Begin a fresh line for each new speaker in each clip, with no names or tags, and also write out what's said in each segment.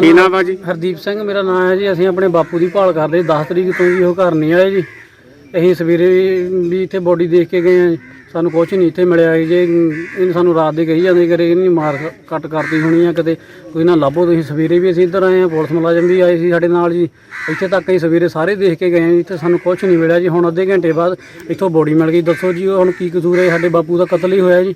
ਕੀ ਨਾਮ ਆ ਜੀ?
ਹਰਦੀਪ ਸਿੰਘ ਮੇਰਾ ਨਾਮ ਹੈ ਜੀ। ਅਸੀਂ ਆਪਣੇ ਬਾਪੂ ਦੀ ਭਾਲ ਕਰਦੇ 10 ਤਰੀਕ ਤੋਂ ਜੀ ਉਹ ਘਰ ਨਹੀਂ ਆਏ ਜੀ। ਅਸੀਂ ਸਵੇਰੇ ਵੀ ਇੱਥੇ ਬੋਡੀ ਦੇਖ ਕੇ ਗਏ ਆ ਜੀ। ਸਾਨੂੰ ਕੁਝ ਨਹੀਂ ਇੱਥੇ ਮਿਲਿਆ ਜੀ। ਇਹਨੇ ਸਾਨੂੰ ਰਾਤ ਦੇ ਕਹੀ ਜਾਂਦੇ ਕਰੇ ਇਹਨੇ ਮਾਰ ਕੱਟ ਕਰਤੀ ਹੋਣੀ ਆ ਕਿਤੇ। ਕੋਈ ਨਾ ਲੱਭੋ ਤੁਸੀਂ। ਸਵੇਰੇ ਵੀ ਅਸੀਂ ਇੱਧਰ ਆਏ ਆ ਪੁਲਿਸ ਮੁਲਾਜ਼ਮ ਵੀ ਆਏ ਸੀ ਸਾਡੇ ਨਾਲ ਜੀ। ਇੱਥੇ ਤੱਕ ਅਸੀਂ ਸਵੇਰੇ ਸਾਰੇ ਦੇਖ ਕੇ ਗਏ ਆ ਜੀ। ਇੱਥੇ ਸਾਨੂੰ ਕੁਝ ਨਹੀਂ ਮਿਲਿਆ ਜੀ। ਹੁਣ ਅੱਧੇ ਘੰਟੇ ਬਾਅਦ ਇੱਥੋਂ ਬੋਡੀ ਮਿਲ ਗਈ। ਦੱਸੋ ਜੀ ਹੁਣ ਕੀ ਕਸੂਰ ਹੈ? ਸਾਡੇ ਬਾਪੂ ਦਾ ਕਤਲ ਹੀ ਹੋਇਆ ਜੀ।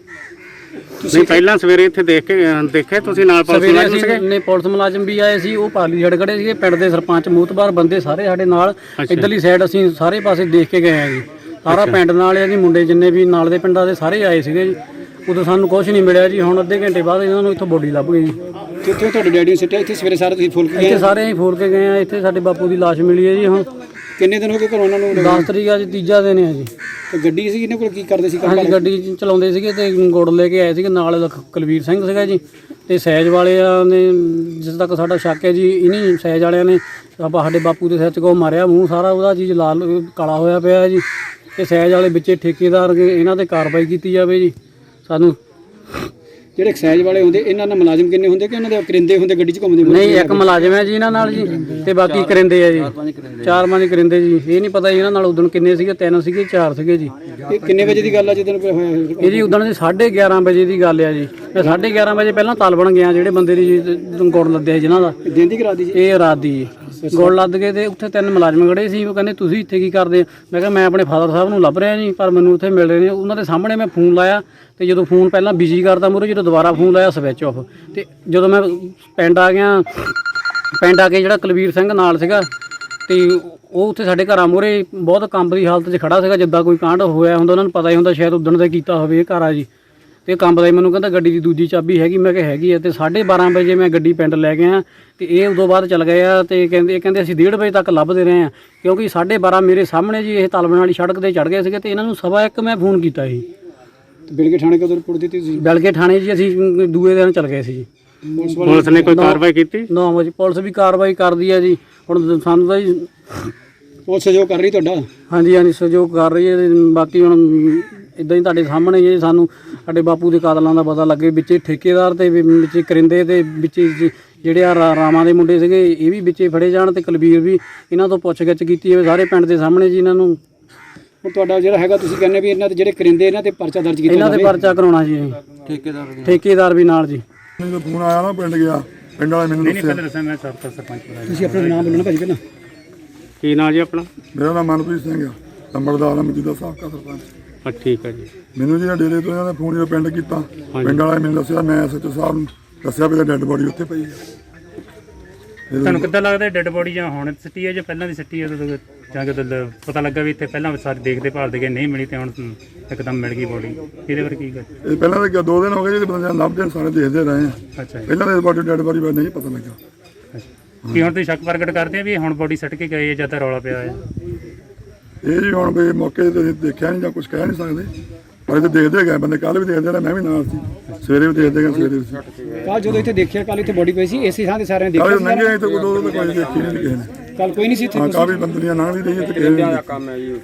ਨਹੀਂ ਪਹਿਲਾਂ ਸਵੇਰੇ ਇੱਥੇ ਦੇਖ ਕੇ ਦੇਖੇ ਤੁਸੀਂ ਨਾਲ ਪੁਲਿਸ
ਸਵੇਰੇ
ਮੁਲਾਜ਼ਮ ਸੀਗੇ?
ਅਸੀਂ ਨੇ ਪੁਲਿਸ ਮੁਲਾਜ਼ਮ ਵੀ ਆਏ ਸੀ ਉਹ ਪਾਲੀ ਛੜ ਖੜੇ ਸੀਗੇ ਪਿੰਡ ਦੇ ਸਰਪੰਚ ਮੂਤਬਾਰ ਬੰਦੇ ਸਾਰੇ ਸਾਡੇ ਨਾਲ ਇਧਰਲੀ ਸਾਈਡ ਅਸੀਂ ਸਾਰੇ ਪਾਸੇ ਦੇਖ ਕੇ ਗਏ ਆ ਜੀ। ਸਾਰਾ ਪਿੰਡ ਨਾਲ ਆ ਜੀ ਮੁੰਡੇ ਜਿੰਨੇ ਵੀ ਨਾਲ ਦੇ ਪਿੰਡਾਂ ਦੇ ਸਾਰੇ ਆਏ ਸੀਗੇ ਜੀ। ਉਦੋਂ ਸਾਨੂੰ ਕੁਝ ਨਹੀਂ ਮਿਲਿਆ ਜੀ ਹੁਣ ਅੱਧੇ ਘੰਟੇ ਬਾਅਦ ਇਹਨਾਂ ਨੂੰ ਇੱਥੋਂ ਬੋਡੀ ਲੱਭ ਗਈ ਜੀ।
ਕਿੱਥੇ ਤੁਹਾਡੇ ਡੈਡੀ ਨੂੰ ਸਿੱਟਿਆ? ਇੱਥੇ ਸਵੇਰੇ ਸਾਰੇ ਤੁਸੀਂ ਫੁੱਲ ਕੇ
ਇੱਥੇ ਸਾਰੇ ਅਸੀਂ ਫੋਰ ਕੇ ਗਏ ਆ ਇੱਥੇ ਸਾਡੇ ਬਾਪੂ ਦੀ ਲਾਸ਼ ਮਿਲੀ ਹੈ ਜੀ ਹੁਣ।
ਕਿੰਨੇ ਦਿਨ ਹੋ ਗਏ ਘਰੋਂ ਉਹਨਾਂ ਨੂੰ
10 ਤਰੀਕ ਅੱਜ ਤੀਜਾ ਦਿਨ ਹੈ ਜੀ।
ਤੇ ਗੱਡੀ ਸੀ ਇਹਨਾਂ ਕੋਲ ਕੀ ਕਰਦੇ ਸੀ ਕੰਮ
ਹਾਂਜੀ ਗੱਡੀ ਚਲਾਉਂਦੇ ਸੀਗੇ ਤੇ ਗੁੜ ਲੈ ਕੇ ਆਏ ਸੀਗੇ ਨਾਲ ਲਖ- ਕੁਲਵੀਰ ਸਿੰਘ ਸੀਗਾ ਜੀ। ਤੇ ਸਹਿਜ ਵਾਲਿਆਂ ਨੇ ਜਿਸ ਤੱਕ ਸਾਡਾ ਸ਼ੱਕ ਹੈ ਜੀ ਇਨੀ ਸਹਿਜ ਵਾਲਿਆਂ ਨੇ ਆਪਾਂ ਸਾਡੇ ਬਾਪੂ ਦੇ ਸਿਰ 'ਚ ਕੋ ਮਾਰਿਆ ਮੂੰਹ ਸਾਰਾ ਉਹਦਾ ਚੀਜ਼ ਲਾਲ ਕਾਲਾ ਹੋਇਆ ਪਿਆ ਹੈ ਜੀ। ਤੇ ਸਹਿਜ ਵਾਲੇ ਵਿੱਚੇ ਠੇਕੇਦਾਰ ਨੇ, ਇਹਨਾਂ ਤੇ ਕਾਰਵਾਈ ਕੀਤੀ ਜਾਵੇ ਜੀ। ਸਾਨੂੰ
ਜਿਹੜੇ ਐਕਸਾਈਜ਼ ਵਾਲੇ ਹੁੰਦੇ ਇਹਨਾਂ ਨਾਲ ਮੁਲਾਜ਼ਮ ਕਿੰਨੇ ਹੁੰਦੇ ਕਿ ਉਹਨਾਂ ਦੇ ਕਰਿੰਦੇ ਹੁੰਦੇ ਗੱਡੀ 'ਚ ਘੁੰਮਦੇ
ਨਹੀਂ ਇੱਕ ਮੁਲਾਜ਼ਮ ਹੈ ਜੀ ਇਹਨਾਂ ਨਾਲ ਜੀ ਤੇ ਬਾਕੀ ਕਰਿੰਦੇ ਆ ਜੀ। ਚਾਰ ਪੰਜ ਕਰਿੰਦੇ। ਜੀ। ਇਹ ਨਹੀਂ ਪਤਾ ਜੀ ਇਹਨਾਂ ਨਾਲ ਉਦੋਂ ਕਿੰਨੇ ਸੀਗੇ ਤਿੰਨ ਸੀਗੇ ਚਾਰ ਸੀਗੇ ਜੀ।
ਇਹ ਕਿੰਨੇ ਵਜੇ ਦੀ ਗੱਲ ਆ ਜਦੋਂ ਹੋਇਆ ਇਹ?
ਇਹ ਜੀ ਉਦੋਂ ਦੀ 11:30 ਵਜੇ ਦੀ ਗੱਲ ਆ ਜੀ। ਮੈਂ 11:30 ਵਜੇ ਪਹਿਲਾਂ ਤਲ ਬਣ ਗਿਆ ਜਿਹੜੇ ਬੰਦੇ ਦੀ ਗੁੜ ਲੱਦਿਆ ਸੀ ਜਿਨ੍ਹਾਂ ਦਾ।
ਦਿਨ ਦੀ ਕਰਾ ਦੀ
ਇਹ ਰਾਤ ਦੀ ਜੀ ਗੁੜ ਲੱਦ ਕੇ ਤੇ ਉੱਥੇ ਤਿੰਨ ਮੁਲਾਜ਼ਮ ਖੜੇ ਸੀ ਉਹ ਕਹਿੰਦੇ ਤੁਸੀਂ ਇੱਥੇ ਕੀ ਕਰਦੇ ਆ? ਮੈਂ ਕਿਹਾ ਮੈਂ ਆਪਣੇ ਫਾਦਰ ਸਾਹਿਬ ਨੂੰ ਲੱਭ ਰਿਹਾ ਜੀ ਪਰ ਮੈਨੂੰ ਉੱਥੇ ਮਿਲ ਰਹੇ ਨੇ। ਉਹਨਾਂ ਦੇ ਸਾਹਮਣੇ ਮੈਂ ਫੋਨ ਲਾਇਆ ਤੇ ਜਦੋਂ ਫੋਨ ਪਹਿਲਾਂ ਬਿਜ਼ੀ ਕਰਦਾ ਮੂਰੇ ਜਦੋਂ ਦੁਬਾਰਾ ਫੋਨ ਲਾਇਆ ਸਵਿਚ ਆਫ ਤੇ ਜਦੋਂ ਮੈਂ ਪਿੰਡ ਆ ਗਿਆ ਪਿੰਡ ਆ ਕੇ ਜਿਹੜਾ ਕੁਲਵੀਰ ਸਿੰਘ ਨਾਲ ਸੀਗਾ ਤੇ ਉਹ ਉੱਥੇ ਸਾਡੇ ਘਰਾਂ ਮੂਹਰੇ ਬਹੁਤ ਕੰਬ ਦੀ ਹਾਲਤ 'ਚ ਖੜਾ ਸੀਗਾ ਜਿੱਦਾਂ ਕੋਈ ਕਾਂਡ ਹੋਇਆ ਹੁੰਦਾ ਉਹਨਾਂ ਨੂੰ ਪਤਾ ਹੀ ਹੁੰਦਾ ਸ਼ਾਇਦ ਉਦਣ ਦਾ ਕੀਤਾ ਹੋਵੇ ਇਹ ਘਰ ਆ ਜੀ। ਤੇ ਕੰਬ ਦਾ ਹੀ ਮੈਨੂੰ ਕਹਿੰਦਾ ਗੱਡੀ ਦੀ ਦੂਜੀ ਚਾਬੀ ਹੈਗੀ ਮੈਂ ਕਿਹਾ ਹੈਗੀ ਆ ਤੇ 12:30 ਵਜੇ ਮੈਂ ਗੱਡੀ ਪਿੰਡ ਲੈ ਗਿਆ ਤੇ ਇਹ ਉਦੋਂ ਬਾਅਦ ਚੱਲ ਗਏ ਆ ਤੇ ਕਹਿੰਦੇ ਇਹ ਕਹਿੰਦੇ ਅਸੀਂ 1:30 ਵਜੇ ਤੱਕ ਲੱਭਦੇ ਰਹੇ ਆ ਕਿਉਂਕਿ 12:30 ਮੇਰੇ ਸਾਹਮਣੇ ਜੀ ਇਹ ਤਲਬਣ ਵਾਲੀ ਸੜਕ ਤੇ ਚੜ ਗਏ ਸੀਗੇ ਤੇ ਇਹਨਾਂ ਨੂੰ ਸਵਾ ਇੱਕ ਮੈਂ ਫੋਨ ਕੀਤਾ ਸੀ।
ਬਿਲਗੇ ਥਾਣੇ ਕਦੋਂ ਰਿਪੋਰਟ ਦਿੱਤੀ ਤੁਸੀਂ?
ਬਲਕੇ ਥਾਣੇ ਜੀ ਅਸੀਂ ਦੂਏ ਦਿਨ ਚੱਲ ਗਏ ਸੀ ਜੀ।
ਪੁਲਿਸ
ਨੇ ਕੋਈ ਕਾਰਵਾਈ ਕੀਤੀ?
9 ਵਜੇ ਪੁਲਿਸ ਵੀ ਕਾਰਵਾਈ ਕਰਦੀ ਆ ਜੀ ਹੁਣ ਸਾਨੂੰ ਤਾਂ ਜੀ
ਪੁਲਿਸ ਸਹਿਯੋਗ ਕਰ ਰਹੀ ਤੁਹਾਡਾ?
ਹਾਂਜੀ ਹਾਂਜੀ ਸਹਿਯੋਗ ਕਰ ਰਹੀ ਹੈ ਤੇ ਬਾਕੀ ਹੁਣ ਇਦਾਂ ਹੀ ਤੁਹਾਡੇ ਸਾਹਮਣੇ ਜੇ ਸਾਨੂੰ ਸਾਡੇ ਬਾਪੂ ਦੇ ਕਾਤਲਾਂ ਦਾ ਪਤਾ ਲੱਗੇ ਵਿੱਚੇ ਠੇਕੇਦਾਰ ਤੇ ਵੀ ਵਿੱਚੇ ਕਰਿੰਦੇ ਤੇ ਵਿੱਚੇ ਜ- ਜਿਹੜੇ ਆ ਰਾ- ਰਾਮਾਂ ਦੇ ਮੁੰਡੇ ਸੀਗੇ ਇਹ ਵੀ ਵਿੱਚੇ ਫੜੇ ਜਾਣ ਤੇ ਕੁਲਬੀਰ ਵੀ ਇਹਨਾਂ ਤੋਂ ਪੁੱਛਗਿੱਛ ਕੀਤੀ ਜਾਵੇ ਸਾਰੇ ਪਿੰਡ ਦੇ ਸਾਹਮਣੇ ਜੀ ਇਹਨਾਂ ਨੂੰ।
ਹੁਣ ਤੁਹਾਡਾ ਜਿਹੜਾ ਹੈਗਾ ਤੁਸੀਂ ਕਹਿੰਦੇ ਵੀ ਇਹਨਾਂ ਤੇ ਜਿਹੜੇ ਕਰਿੰਦੇ ਇਹਨਾਂ ਤੇ ਪਰਚਾ ਦਰਜ ਕੀਤਾ
ਇਹਨਾਂ ਤੇ ਪਰਚਾ ਕਰਾਉਣਾ ਜੀ ਠੇਕੇਦਾਰ ਠੇਕੇਦਾਰ ਵੀ ਨਾਲ ਜੀ।
ਮੈਨੂੰ ਫੋਨ ਆਇਆ ਨਾ ਪਿੰਡ ਗਿਆ। ਪਿੰਡ ਵਾਲੇ ਮੈਨੂੰ ਦੱਸਿਆ।
ਦੱਸਿਆ ਮੈਂ ਸਰਪੰਚ ਸਰਪੰਚ
ਤੁਸੀਂ ਆਪਣਾ ਨਾਮ ਬੋਲਣਾ ਭਾਜੀ ਪਹਿਲਾਂ।
ਕੀ ਨਾਂ ਜੀ ਆਪਣਾ?
ਮੇਰਾ ਨਾਮ ਮਨਪ੍ਰੀਤ ਸਿੰਘ ਆ। ਨੰਬਰਦਾਰ ਆ ਮੌਜੂਦਾ ਸਾਬਕਾ ਸਰਪੰਚ।
ਹਾਂ ਠੀਕ ਹੈ ਜੀ।
ਮੈਨੂੰ ਜਿਹੜਾ ਡੇਰੇ ਤੋਂ ਇਹਨਾਂ ਨੇ ਫੋਨ ਜਿਹੜਾ ਪਿੰਡ ਕੀਤਾ ਪਿੰਡ ਵਾਲੇ ਮੈਨੂੰ ਦੱਸਿਆ ਮੈਂ ਸੱਚ ਸਾਹਿਬ ਨੂੰ ਦੱਸਿਆ ਵੀ ਡੈੱਡ ਬੋਡੀ ਉੱਥੇ ਪਈ ਹੈ
ਤੁਹਾਨੂੰ ਕਿੱਦਾਂ ਲੱਗਦਾ ਡੈੱਡ ਬੋਡੀ ਜਾਂ ਹੁਣ ਸਿੱਟੀ ਹੈ ਜਾਂ ਪਹਿਲਾਂ ਦੀ ਸਿੱਟੀ ਹੈ? ਉਦੋਂ ਜਾਂ ਕਿ ਉਦੋਂ ਪਤਾ ਲੱਗਾ ਵੀ ਇੱਥੇ ਪਹਿਲਾਂ ਸਾਰੇ ਦੇਖਦੇ ਭਾਲਦੇ ਗਏ ਨਹੀਂ ਮਿਲੀ ਤੇ ਹੁਣ ਇੱਕਦਮ ਮਿਲ ਗਈ ਬੋਡੀ। ਇਹਦੇ ਬਾਰੇ ਕੀ ਗੱਲ?
ਇਹ ਪਹਿਲਾਂ ਤਾਂ ਦੋ ਦਿਨ ਹੋ ਗਏ ਜਿਹੜੇ ਬੰਦੇ ਲੱਭਦੇ ਸਾਰੇ ਦੇਖਦੇ ਰਹੇ ਆ।
ਅੱਛਾ ਜੀ।
ਪਹਿਲਾਂ ਦੇ ਬੋਡੀ ਡੈੱਡ ਬੋਡੀ ਬਾਰੇ ਨਹੀਂ ਪਤਾ ਲੱਗਾ।
ਕੀ ਹੁਣ ਤੁਸੀਂ ਸ਼ੱਕ ਪ੍ਰਗਟ ਕਰਦੇ ਆ ਵੀ ਹੁਣ ਬੋਡੀ ਸੱਟ ਕੇ ਗਏ ਹੈ ਜਾਂ ਤਾਂ ਰੌਲਾ ਪਿਆ ਹੈ
ਇਹ ਜੀ ਹੁਣ ਵੀ ਮੌਕੇ ਤੇ ਦੇਖਿਆ ਨਹੀਂ ਜਾਂ ਕੁਝ ਕਹਿ ਨਹੀਂ ਸਕਦੇ। ਪਰ ਇਹ ਤਾਂ ਦੇਖਦੇ ਗਏ ਬੰਦੇ ਕੱਲ ਵੀ ਦੇਖਦੇ ਰਹੇ ਮੈਂ ਵੀ ਨਾਲ ਸੀ। ਸਵੇਰੇ ਵੀ ਦੇਖਦੇ ਗਏ ਸਵੇਰੇ ਵੀ
ਕੱਲ ਜਦੋਂ ਇੱਥੇ ਦੇਖਿਆ ਕੱਲ ਇੱਥੇ ਬੋਡੀ ਪਈ ਸੀ ਇਸੇ ਥਾਂ ਤੇ ਸਾਰਿਆਂ ਨੇ
ਕੱਲ
ਦੇਖਿਆ
ਲੰਘੇ ਇੱਥੇ ਕੋਈ ਦੋ ਦੋ ਕੋਈ ਦੇਖੀ ਨਹੀਂ ਕਿਸੇ ਨੇ।
ਕੱਲ ਕੋਈ ਨਹੀਂ ਸੀ ਇੱਥੇ
ਹਾਂ ਕਾਫੀ ਬੰਦਲੀਆਂ ਲੰਘ ਵੀ ਰਹੀ ਤੇ ਕਿਸੇ ਨੇ ਨਹੀਂ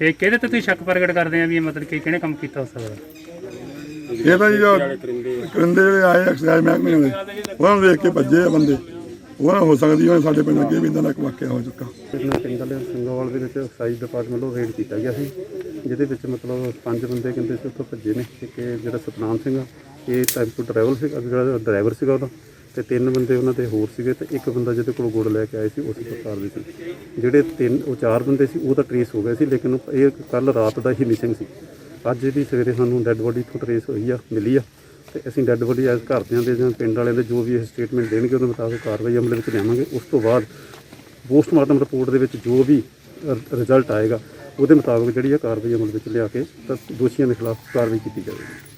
ਇਹ ਕਿਹਦੇ ਤੇ ਤੁਸੀਂ ਸ਼ੱਕ ਪ੍ਰਗਟ ਕਰਦੇ ਆ ਵੀ ਇਹ ਮਤਲਬ ਕਿ ਕਿਹਨੇ ਕੰਮ ਕੀਤਾ ਹੋ ਸਕਦਾ
ਇਹ ਤਾਂ ਜੀ ਜੋ ਕਰਿੰਦੇ ਜਿਹੜੇ ਆਏ ਐਕਸਾਈਜ਼ ਮਹਿਕਮੇ ਵਾਲੇ, ਉਹਨਾਂ ਨੂੰ ਦੇਖ ਕੇ ਭੱਜੇ ਆ ਬੰਦੇ। ਉਹਨਾਂ ਹੋ ਸਕਦੀ ਹੈ ਸਾਡੇ ਪਿੰਡ ਅੱਗੇ ਵੀ ਇਦਾਂ ਦਾ ਇੱਕ ਵਾਕਿਆ ਹੋ ਚੁੱਕਾ।
ਪਿੰਡਾਂ ਪਿੰਡਾਂ ਸੰਗੋਵਾਲ ਦੇ ਵਿੱਚ ਐਕਸਾਈਜ਼ ਡਿਪਾਰਟਮੈਂਟ ਵੱਲੋਂ ਰੇਡ ਕੀਤਾ ਗਿਆ ਸੀ, ਜਿਹਦੇ ਵਿੱਚ ਮਤਲਬ ਪੰਜ ਬੰਦੇ ਕਹਿੰਦੇ ਸੀ ਉੱਥੋਂ ਭੱਜੇ ਨੇ, ਇੱਕ ਇਹ ਜਿਹੜਾ ਸਤਨਾਮ ਸਿੰਘ ਆ, ਇਹ ਟੈਂਪੂ ਡਰਾਈਵਰ ਸੀਗਾ ਜਿਹੜਾ ਡਰਾਈਵਰ ਸੀਗਾ ਉਹਦਾ, ਤੇ ਤਿੰਨ ਬੰਦੇ ਉਹਨਾਂ ਦੇ ਹੋਰ ਸੀਗੇ ਤੇ ਇੱਕ ਬੰਦਾ ਜਿਹਦੇ ਕੋਲ ਗੁੜ ਲੈ ਕੇ ਆਏ ਸੀ, ਉਸ ਪ੍ਰਕਾਰ ਦੇ ਸੀ। ਜਿਹੜੇ ਤਿੰਨ, ਉਹ ਚਾਰ ਬੰਦੇ ਸੀ, ਉਹ ਤਾਂ ਟਰੇਸ ਹੋ ਗਏ ਸੀ, ਲੇਕਿਨ ਇਹ ਕੱਲ ਰਾਤ ਦਾ ਹੀ ਮਿਸਿੰਗ ਸੀ। ਅੱਜ ਇਹਦੀ ਸਵੇਰੇ ਸਾਨੂੰ ਡੈੱਡ ਬੋਡੀ ਤੋਂ ਟਰੇਸ ਹੋਈ ਆ, ਮਿਲੀ ਆ। ਤੇ ਅਸੀਂ ਡੈੱਡ ਬੋਡੀ ਐਸ ਘਰਦਿਆਂ ਦੇ ਜਾਂ ਪਿੰਡ ਵਾਲਿਆਂ ਦੇ ਜੋ ਵੀ ਇਹ ਸਟੇਟਮੈਂਟ ਦੇਣਗੇ, ਉਹਦੇ ਮੁਤਾਬਕ ਕਾਰਵਾਈ ਅਮਲ ਵਿੱਚ ਲਿਆਵਾਂਗੇ। ਉਸ ਤੋਂ ਬਾਅਦ ਪੋਸਟਮਾਰਟਮ ਰਿਪੋਰਟ ਦੇ ਵਿੱਚ ਜੋ ਵੀ ਰਿਜ਼ਲਟ ਆਏਗਾ, ਉਹਦੇ ਮੁਤਾਬਕ ਜਿਹੜੀ ਆ ਕਾਰਵਾਈ ਅਮਲ ਵਿੱਚ ਲਿਆ ਕੇ ਤਾਂ ਦੋਸ਼ੀਆਂ ਦੇ ਖਿਲਾਫ ਕਾਰਵਾਈ ਕੀਤੀ ਜਾਵੇਗੀ।